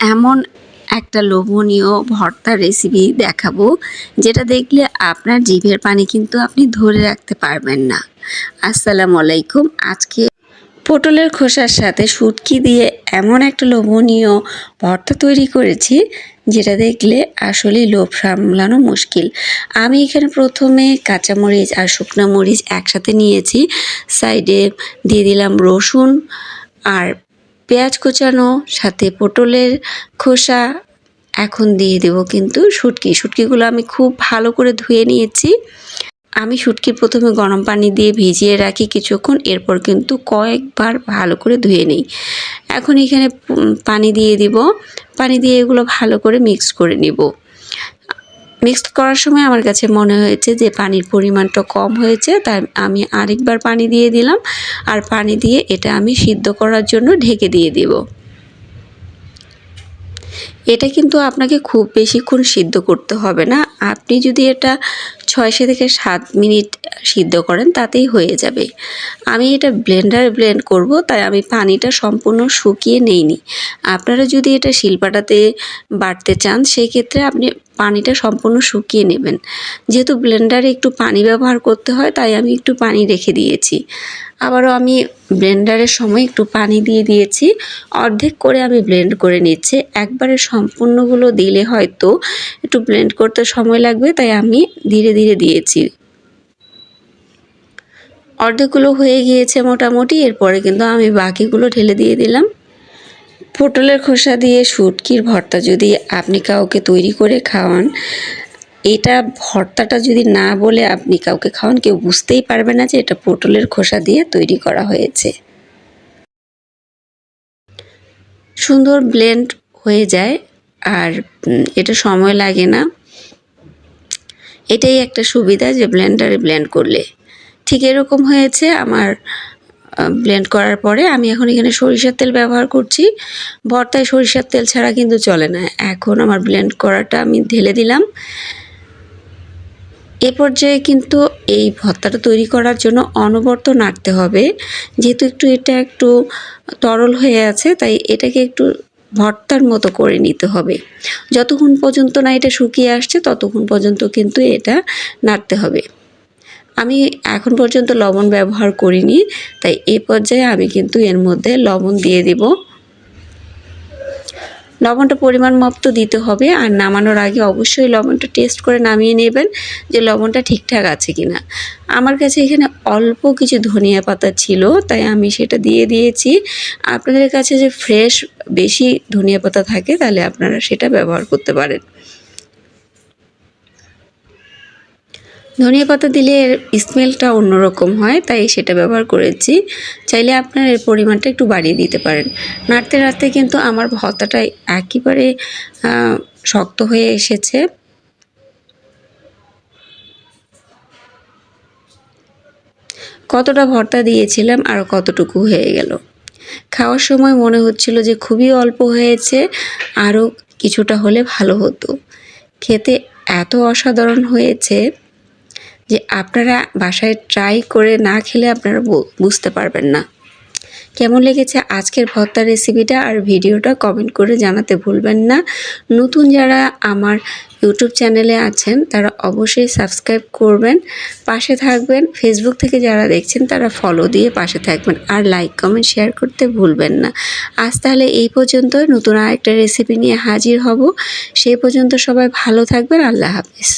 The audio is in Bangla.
এমন একটা লোভনীয় ভর্তার রেসিপি দেখাবো, যেটা দেখলে আপনার জিভের পানি কিন্তু আপনি ধরে রাখতে পারবেন না। আসসালামু আলাইকুম। আজকে পটলের খোসার সাথে শুটকি দিয়ে এমন একটা লোভনীয় ভর্তা তৈরি করেছি, যেটা দেখলে আসলেই লোভ সামলানো মুশকিল। আমি এখানে প্রথমে কাঁচামরিচ আর শুকনো মরিচ একসাথে নিয়েছি, সাইডে দিয়ে দিলাম রসুন আর পেঁয়াজ কুচানো, সাথে পটলের খোসা এখন দিয়ে দেব। কিন্তু শুটকি, শুটকিগুলো আমি খুব ভালো করে ধুয়ে নিয়েছি। আমি শুটকি প্রথমে গরম পানি দিয়ে ভিজিয়ে রাখি কিছুক্ষণ, এরপর কিন্তু কয়েকবার ভালো করে ধুয়ে নিই। এখন এখানে পানি দিয়ে দিব। পানি দিয়ে এগুলো ভালো করে মিক্স করে নিব। মিক্স করার সময় আমার কাছে মনে হয়েছে যে পানির পরিমাণটা কম হয়েছে, তাই আমি আরেকবার পানি দিয়ে দিলাম। আর পানি দিয়ে এটা আমি সিদ্ধ করার জন্য ঢেকে দিয়ে দিব। এটা কিন্তু আপনাকে খুব বেশিক্ষণ সিদ্ধ করতে হবে না। আপনি যদি এটা ছয়শো থেকে সাত মিনিট সিদ্ধ করেন, তাতেই হয়ে যাবে। আমি এটা ব্লেন্ডারে ব্লেন্ড করব, তাই আমি পানিটা সম্পূর্ণ শুকিয়ে নেইনি। আপনারা যদি এটা শিলপাটাতে বাটতে চান সেই ক্ষেত্রে আপনি পানিটা সম্পূর্ণ শুকিয়ে নেবেন। যেহেতু ব্লেন্ডারে একটু পানি ব্যবহার করতে হয়, তাই আমি একটু পানি রেখে দিয়েছি। আবারও আমি ব্লেন্ডারের সময় একটু পানি দিয়ে দিয়েছি। অর্ধেক করে আমি ব্লেন্ড করে নিচ্ছি। একবারে সম্পূর্ণগুলো দিলে হয়তো একটু ব্লেন্ড করতে সময় লাগবে, তাই আমি ধীরে ধীরে দিয়েছি। অর্ধেকগুলো হয়ে গিয়েছে মোটামুটি, এরপরে কিন্তু আমি বাকিগুলো ঢেলে দিয়ে দিলাম। পটলের খোসা দিয়ে শুটকির ভর্তা যদি আপনি কাউকে তৈরি করে খাওয়ান, এটা ভর্তাটা যদি না বলে আপনি কাউকে খাওয়ান, কেউ বুঝতেই পারবে না যে এটা পটলের খোসা দিয়ে তৈরি করা হয়েছে। সুন্দর ব্লেন্ড হয়ে যায় আর এটা সময় লাগে না। এটাই একটা সুবিধা যে ব্লেন্ডারে ব্লেন্ড করলে ঠিক এরকম হয়েছে আমার ব্লেন্ড করার পরে আমি এখন এখানে সরিষার তেল ব্যবহার করছি। ভর্তায় সরিষার তেল ছাড়া কিন্তু চলে না। এখন আমার ব্লেন্ড করাটা আমি ঢেলে দিলাম। এ পর্যায়ে কিন্তু এই ভর্তাটা তৈরি করার জন্য অনবর্ত নাড়তে হবে। যেহেতু একটু এটা একটু তরল হয়ে আছে, তাই এটাকে একটু ভর্তার মতো করে নিতে হবে। যতক্ষণ পর্যন্ত না এটা শুকিয়ে আসছে, ততক্ষণ পর্যন্ত কিন্তু এটা নাড়তে হবে। আমি এখন পর্যন্ত লবণ ব্যবহার করিনি, তাই এ পর্যায়ে আমি কিন্তু এর মধ্যে লবণ দিয়ে দিব। লবণটা পরিমাণ মতো দিতে হবে, আর নামানোর আগে অবশ্যই লবণটা টেস্ট করে নামিয়ে নেবেন যে লবণটা ঠিকঠাক আছে কি না আমার কাছে এখানে অল্প কিছু ধনিয়া পাতা ছিল, তাই আমি সেটা দিয়ে দিয়েছি। আপনাদের কাছে যে ফ্রেশ বেশি ধনিয়া পাতা থাকে, তাহলে আপনারা সেটা ব্যবহার করতে পারেন। ধনিয়া পাতা দিলে এর স্মেলটা অন্যরকম হয়, তাই সেটা ব্যবহার করেছি। চাইলে আপনার এর পরিমাণটা একটু বাড়িয়ে দিতে পারেন। নাড়তে নাড়তে কিন্তু আমার ভর্তাটা একেবারে শক্ত হয়ে এসেছে। কতটা ভর্তা দিয়েছিলাম আর কতটুকু হয়ে গেল। খাওয়ার সময় মনে হচ্ছিল যে খুবই অল্প হয়েছে, আরও কিছুটা হলে ভালো হতো। খেতে এত অসাধারণ হয়েছে। যে আপনারা বাসায় ট্রাই করে না খেলে আপনারা বুঝতে পারবেন না। কেমন লেগেছে আজকের ভর্তার রেসিপিটা আর ভিডিওটা কমেন্ট করে জানাতে ভুলবেন না। নতুন যারা আমার ইউটিউব চ্যানেলে আছেন, তারা অবশ্যই সাবস্ক্রাইব করবেন, পাশে থাকবেন। ফেসবুক থেকে যারা দেখছেন, তারা ফলো দিয়ে পাশে থাকবেন। আর লাইক কমেন্ট শেয়ার করতে ভুলবেন না। আজ তাহলে এই পর্যন্ত, নতুন আরেকটা রেসিপি নিয়ে হাজির হব। সেই পর্যন্ত সবাই ভালো থাকবেন। আল্লাহ হাফিজ।